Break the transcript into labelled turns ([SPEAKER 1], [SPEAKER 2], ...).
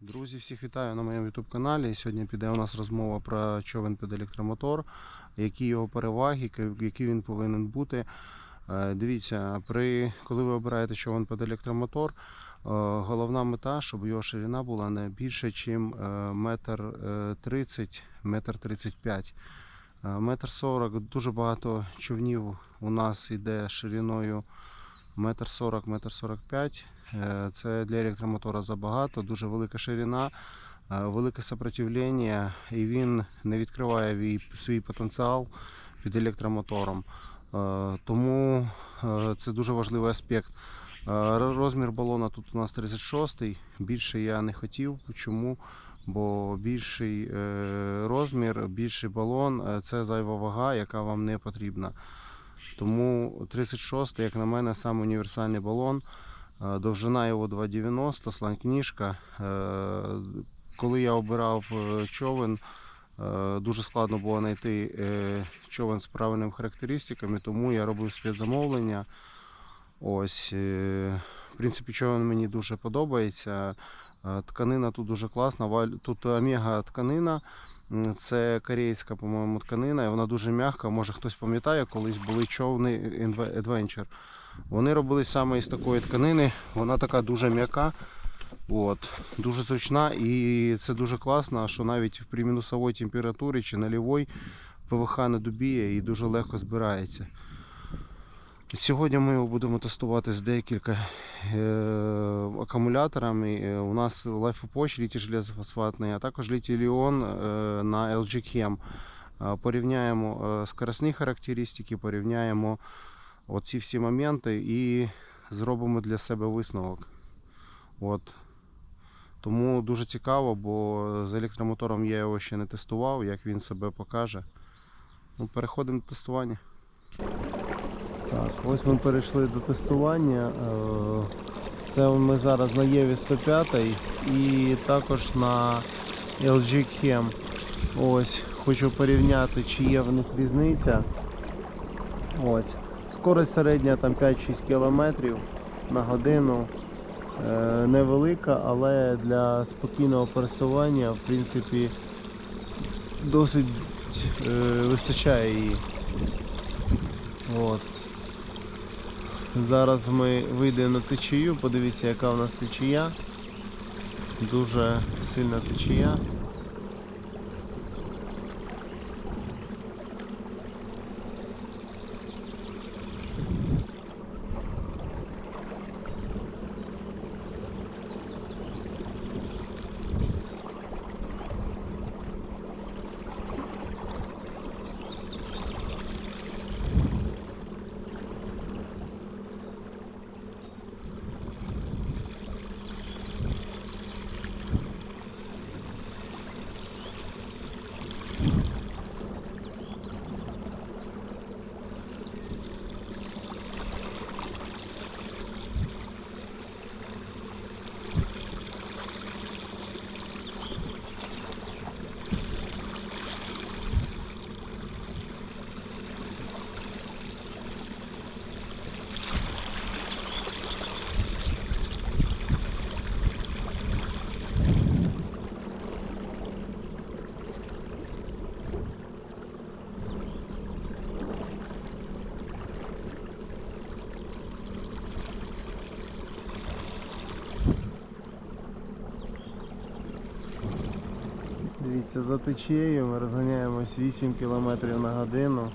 [SPEAKER 1] Друзі, всіх вітаю на моєму YouTube каналі. Сьогодні піде у нас розмова про човен під електромотор, які його переваги, ки- який він повинен бути. Е, Дивіться, при, коли ви обираєте човен під електромотор, е, головна мета, щоб його ширина була не більше, ніж метр е, 30, метр 35. Е, Метр 40, дуже багато човнів у нас йде шириною метр 40, метр 45. Е, Це для електромотора забагато, дуже велика ширина, е, велике сопротивлення, і він не відкриває свій потенціал під електромотором. Е, Тому це дуже важливий аспект. Розмір балона тут у нас 36, більше я не хотів. Чому? Бо більший розмір, більший балон це зайва вага, яка вам не потрібна. Тому 36, як на мене, саме універсальний балон. Е, Довжина його 2,90, сланг-книжка. Е, Коли я обирав е, човен, дуже складно було знайти човен з правильними характеристиками, тому я робив спецзамовлення. Ось, в принципі, човен мені дуже подобається. Тканина тут дуже класна. Тут омега тканина. Це корейська, по-моєму, тканина, і вона дуже м'яка. Може хтось пам'ятає, колись були човни Adventure. Вони робились саме із такої тканини. Вона така дуже м'яка, от, дуже зручна і це дуже класно, що навіть при мінусовій температурі чи нульовій ПВХ не добіє і дуже легко збирається. Сьогодні ми його будемо тестувати з декілька е, акумуляторами. Е, У нас LiFePoch літій железофосфатний, а також літій Ліон е, на LG Chem. Е, Порівняємо е, скоростні характеристики, порівняємо оці всі моменти і зробимо для себе висновок. От. Тому дуже цікаво, бо з електромотором я його ще не тестував, як він себе покаже. Ну, переходимо до тестування. Так, ось ми перейшли до тестування. Е, Це ми зараз на Єві 105 і також на LG Chem. Ось, хочу порівняти, чи є в них різниця. Ось. Скорость середня там 5-6 км на годину. Е, Невелика, але для спокійного пересування в принципі досить е, вистачає її. От. Зараз ми вийдемо на течію, подивіться яка у нас течія. Дуже сильна течія. Дивіться, за течією ми розганяємось 8 км на годину.